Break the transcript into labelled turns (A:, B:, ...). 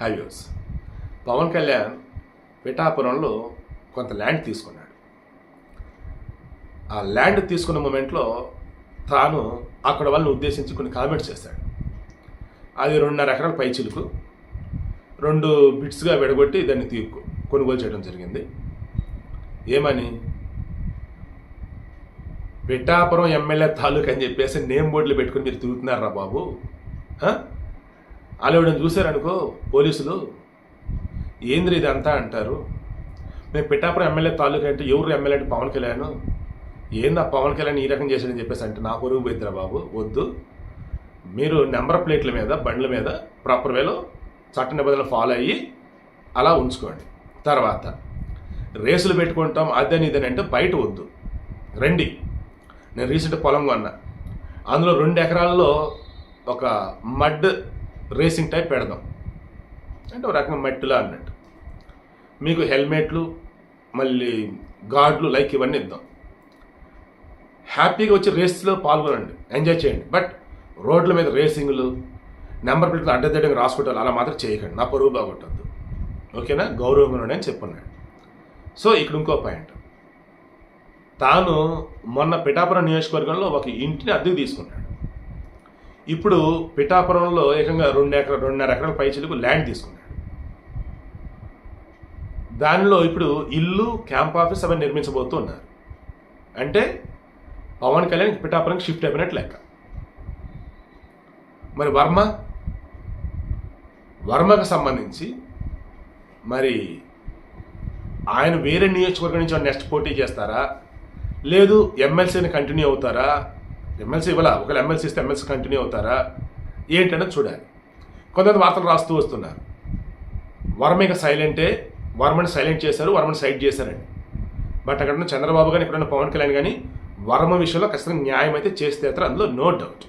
A: Highways. Pawan Kalyan పిఠాపురంలో కొంత land తీసుకున్నాడు. ఆ ల్యాండ్ తీసుకున్న మూమెంట్లో తాను అక్కడ వాళ్ళని ఉద్దేశించి కొన్ని కామెంట్స్ చేశాడు. అది రెండున్నర ఎకరాల పై చిలుకు రెండు బిట్స్గా విడగొట్టి దాన్ని తీ కొనుగోలు చేయడం జరిగింది. ఏమని? పిఠాపురం ఎమ్మెల్యే తాలూకు అని చెప్పేసి నేమ్ బోర్డులు పెట్టుకుని మీరు తిరుగుతున్నారా బాబు? ఆ? చూశారనుకో పోలీసులు? ఏంద్రీ ఇదంతా అంటారు? మేము పిఠాపురం ఎమ్మెల్యే తాలూకా అంటే ఎవరు ఎమ్మెల్యే అంటే పవన్ కళ్యాణ్? ఏందా పవన్ కళ్యాణ్ ఈ రకం చేశాడని చెప్పేసి అంటే నా పొరుగు పోయిద్దిరా బాబు వద్దు. మీరు నెంబర్ ప్లేట్ల మీద బండ్ల మీద ప్రాపర్ వేలో చట్ట నిబంధనలు ఫాలో అయ్యి అలా ఉంచుకోండి. తర్వాత రేసులు పెట్టుకుంటాం అదని ఇదని అంటే బయట వద్దు. రండి. నేను రీసెంట్ పొలం కొన్నా. అందులో రెండు ఎకరాల్లో ఒక మడ్ రేసింగ్ టైప్ పెడదాం. అంటే ఒక రకమైన మట్టిలా అన్నట్టు. మీకు హెల్మెట్లు మళ్ళీ గార్డులు లైక్ ఇవన్నీ ఇద్దాం. హ్యాపీగా వచ్చి రేస్లో పాల్గొనండి. ఎంజాయ్ చేయండి. బట్ రోడ్ల మీద రేసింగ్లు నెంబర్ ప్లేట్లు అడ్డదిడ్డంగా రాసుకోవటాలు అలా మాత్రం చేయకండి. నా పరువు బాగొట్టద్దు. ఓకేనా? గౌరవంగా అని చెప్పున్నాడు. సో ఇక్కడ ఇంకో పాయింట్. తాను మొన్న పిఠాపురం నియోజకవర్గంలో ఒక ఇంటిని అద్దెకు తీసుకున్నాడు. ఇప్పుడు పిఠాపురంలో ఏకంగా రెండు ఎకరా రెండున్నర ఎకరాల పైచిలకు ల్యాండ్ తీసుకున్నాడు. దానిలో ఇప్పుడు ఇల్లు క్యాంప్ ఆఫీస్ అవి నిర్మించబోతూ ఉన్నారు. అంటే పవన్ కళ్యాణ్ పిఠాపురం షిఫ్ట్ అయిపోయినట్టు లెక్క. మరి వర్మ? వర్మకు సంబంధించి మరి ఆయన వేరే నియోజకవర్గం నుంచి నెక్స్ట్ పోటీ చేస్తారా? లేదు ఎమ్మెల్సీని కంటిన్యూ అవుతారా? ఎమ్మెల్సీ ఇవ్వాల? ఒకవేళ ఎమ్మెల్సీ ఇస్తే ఎమ్మెల్సీ కంటిన్యూ అవుతారా? ఏంటనేది చూడాలి. కొంతమంది వార్తలు రాస్తూ వస్తున్నారు. వర్మ ఇక సైలెంటే వర్మని సైలెంట్ చేశారు వర్మని సైడ్ చేశారండి. బట్ అక్కడ ఉన్న చంద్రబాబు కానీ ఇక్కడున్న పవన్ కళ్యాణ్ కానీ వర్మ విషయంలో ఖచ్చితంగా న్యాయం అయితే చేస్తే అందులో నో డౌట్.